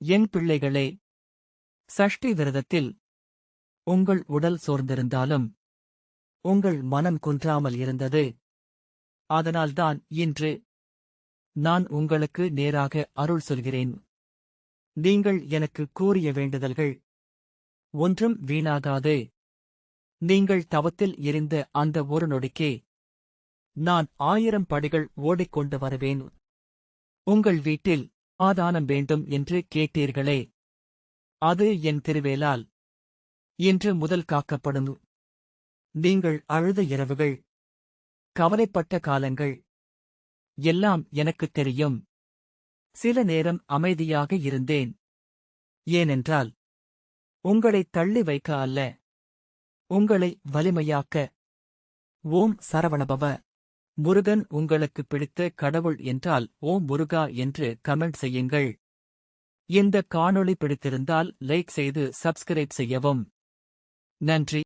என் பிள்ளைகளே சஷ்டி விரதத்தில் உங்கள் உடல் சோர்ந்திருந்தாலும் உங்கள் மனம் குன்றாமல் இருந்தது. அதனால்தான் இன்று நான் உங்களுக்கு நேராக அருள் சொல்கிறேன். நீங்கள் எனக்கு கூறிய வேண்டுதல்கள் ஒன்றும் வீணாகாது. நீங்கள் தவத்தில் எரிந்த அந்த ஒரு நொடிக்கே நான் ஆயிரம் படிகள் ஓடிக்கொண்டு வருவேன். உங்கள் வீட்டில் ஆதானம் வேண்டும் என்று கேட்டீர்களே. அது என் திருவேலால். இன்று முதல் காக்கப்படும். நீங்கள் அழுத இரவுகள். கவலைப்பட்ட காலங்கள். எல்லாம் எனக்குத் தெரியும். சில நேரம் அமைதியாக இருந்தேன். ஏனென்றால் உங்களை தள்ளி வைக்க அல்ல. உங்களை வலிமையாக்க. ஓம் சரவணபவ. முருகன் உங்களுக்கு பிடித்த கடவுள் என்றால் ஓம் முருகா என்று கமெண்ட் செய்யுங்கள். இந்த காணொளி பிடித்திருந்தால் லைக் செய்து சப்ஸ்கிரைப் செய்யவும். நன்றி.